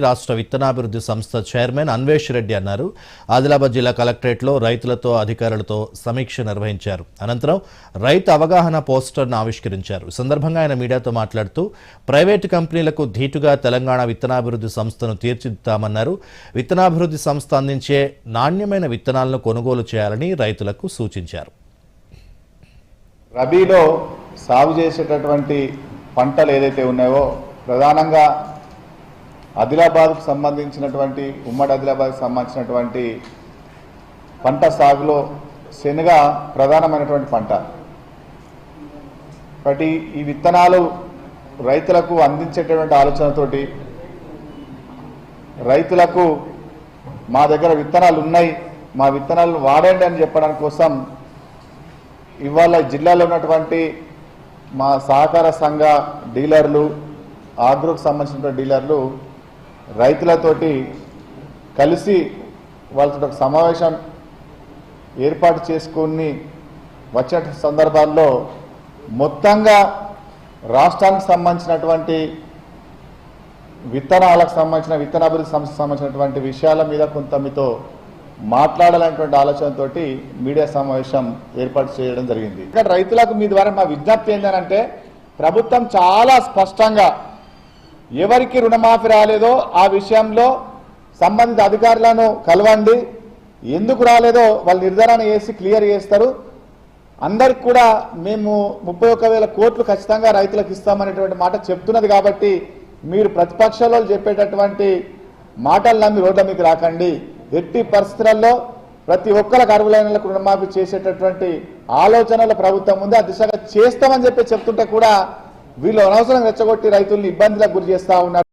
రాష్ట్ర విత్తనాభివృద్ధి సంస్థ చైర్మన్ అన్వేష్ రెడ్డి అన్నారు. ఆదిలాబాద్ జిల్లా కలెక్టరేట్లో రైతులతో అధికారులతో సమీక్ష నిర్వహించారు. అనంతరం రైతు అవగాహన పోస్టర్ను ఆవిష్కరించారు. ఈ సందర్భంగా ఆయన మీడియాతో మాట్లాడుతూ ప్రైవేటు కంపెనీలకు ధీటుగా తెలంగాణ విత్తనాభివృద్ధి సంస్థను తీర్చిదిద్దామన్నారు విత్తనాభివృద్ధి సంస్థ అందించే నాణ్యమైన విత్తనాలను కొనుగోలు చేయాలని రైతులకు సూచించారు. రబీలో సాగు చేసేటటువంటి పంటలు ఏదైతే ఉన్నాయో ప్రధానంగా ఆదిలాబాద్కు సంబంధించినటువంటి ఉమ్మడి ఆదిలాబాద్కు సంబంధించినటువంటి పంట సాగులో శనగ ప్రధానమైనటువంటి పంట. కాబట్టి ఈ విత్తనాలు రైతులకు అందించేటటువంటి ఆలోచనతోటి రైతులకు మా దగ్గర విత్తనాలు ఉన్నాయి మా విత్తనాలను వాడండి అని చెప్పడానికి కోసం ఇవాళ జిల్లాలో ఉన్నటువంటి మా సహకార సంఘ డీలర్లు ఆగ్రోకు సంబంధించిన డీలర్లు రైతులతోటి కలిసి వాళ్ళతో ఒక సమావేశం ఏర్పాటు చేసుకుని వచ్చే సందర్భాల్లో మొత్తంగా రాష్ట్రానికి సంబంధించినటువంటి విత్తనాలకు సంబంధించిన విత్తనాభివృద్ధి సంస్థకు సంబంధించినటువంటి విషయాల మీద కొంత మీతో మాట్లాడాలనేటువంటి ఆలోచనతోటి మీడియా సమావేశం ఏర్పాటు చేయడం జరిగింది. ఇక్కడ రైతులకు మీ ద్వారా మా విజ్ఞప్తి ఏంటంటే ప్రభుత్వం చాలా స్పష్టంగా ఎవరికి రుణమాఫీ రాలేదో ఆ విషయంలో సంబంధిత అధికారులను కలవండి. ఎందుకు రాలేదో వాళ్ళు నిర్ధారణ చేసి క్లియర్ చేస్తారు. అందరికి కూడా మేము ముప్పై ఒక్క వేల కోట్లు ఖచ్చితంగా రైతులకు ఇస్తామనేటువంటి మాట చెప్తున్నది కాబట్టి మీరు ప్రతిపక్షంలో చెప్పేటటువంటి మాటలు నమ్మి రోడ్ల మీకు రాకండి. ఎట్టి పరిస్థితులలో ప్రతి ఒక్కరికి అరువులైన రుణమాఫీ చేసేటటువంటి ఆలోచనలు ప్రభుత్వం ఉంది. ఆ దిశగా చేస్తామని చెప్పి చెప్తుంటే కూడా వీళ్ళు అనవసరం రెచ్చగొట్టి రైతుల్ని ఇబ్బందులకు గురి చేస్తా ఉన్నారు.